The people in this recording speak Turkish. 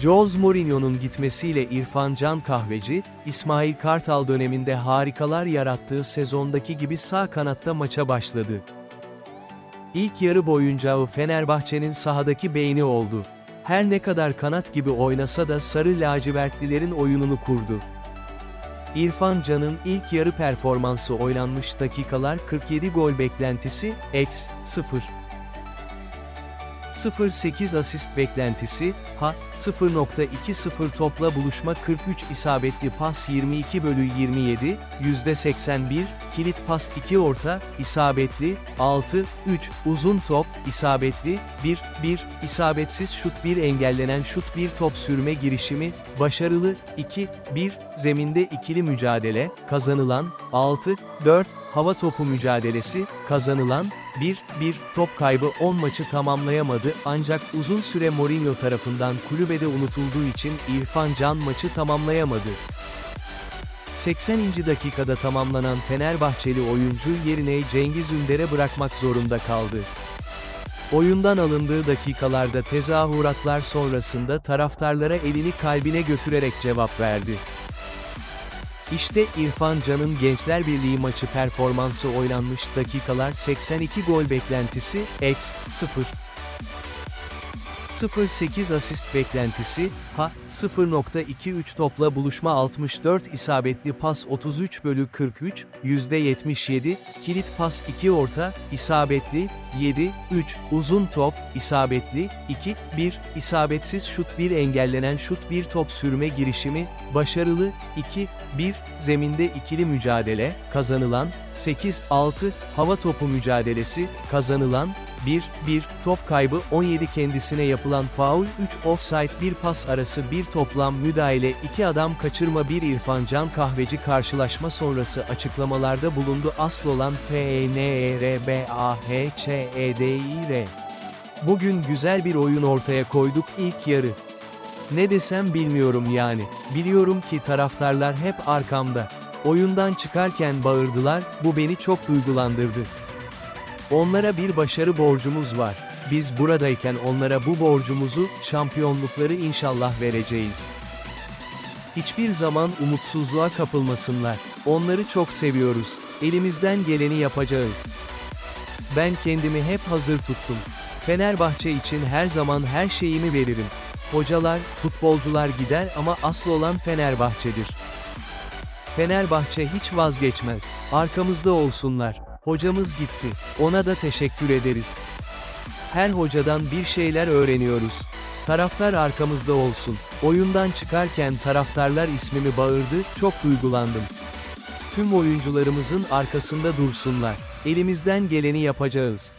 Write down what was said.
Jose Mourinho'nun gitmesiyle İrfan Can Kahveci, İsmail Kartal döneminde harikalar yarattığı sezondaki gibi sağ kanatta maça başladı. İlk yarı boyunca o Fenerbahçe'nin sahadaki beyni oldu. Her ne kadar kanat gibi oynasa da sarı lacivertlilerin oyununu kurdu. İrfan Can'ın ilk yarı performansı oynanmış dakikalar 47 gol beklentisi, x 0. 0.8 asist beklentisi, ha, 0.20 topla buluşma 43 isabetli pas 22 bölü 27, %81, kilit pas 2 orta, isabetli, 6, 3, uzun top, isabetli, 1, 1, isabetsiz şut 1 engellenen şut 1 top sürme girişimi, başarılı, 2, 1, zeminde ikili mücadele, kazanılan, 6, 4, hava topu mücadelesi, kazanılan, 1, 1, top kaybı 10 maçı tamamlayamadı ancak uzun süre Mourinho tarafından kulübede unutulduğu için İrfan Can maçı tamamlayamadı. 80. dakikada tamamlanan Fenerbahçeli oyuncu yerine Cengiz Ünder'e bırakmak zorunda kaldı. Oyundan alındığı dakikalarda tezahüratlar sonrasında taraftarlara elini kalbine götürerek cevap verdi. İşte İrfan Can'ın Gençler Birliği maçı performansı oynanmış dakikalar 82 gol beklentisi, x 0. 0.8 asist beklentisi, ha, 0.23 topla buluşma 64 isabetli pas 33 bölü 43, %77, kilit pas 2 orta, isabetli, 7, 3, uzun top, isabetli, 2, 1, isabetsiz şut 1 engellenen şut 1 top sürme girişimi, başarılı, 2, 1, zeminde ikili mücadele, kazanılan, 8, 6, hava topu mücadelesi, kazanılan, 1, 1, top kaybı 17 kendisine yapılan faul 3 offside 1 pas arası 1 toplam müdahale 2 adam kaçırma 1 İrfan Can Kahveci karşılaşma sonrası açıklamalarda bulundu asıl olan P E. Bugün güzel bir oyun ortaya koyduk ilk yarı. Ne desem bilmiyorum yani. Biliyorum ki taraftarlar hep arkamda. Oyundan çıkarken bağırdılar, bu beni çok duygulandırdı. Onlara bir başarı borcumuz var. Biz buradayken onlara bu borcumuzu, şampiyonlukları inşallah vereceğiz. Hiçbir zaman umutsuzluğa kapılmasınlar. Onları çok seviyoruz. Elimizden geleni yapacağız. Ben kendimi hep hazır tuttum. Fenerbahçe için her zaman her şeyimi veririm. Hocalar, futbolcular gider ama asıl olan Fenerbahçe'dir. Fenerbahçe hiç vazgeçmez. Arkamızda olsunlar. Hocamız gitti. Ona da teşekkür ederiz. Her hocadan bir şeyler öğreniyoruz. Taraftar arkamızda olsun. Oyundan çıkarken taraftarlar ismimi bağırdı, çok duygulandım. Tüm oyuncularımızın arkasında dursunlar. Elimizden geleni yapacağız.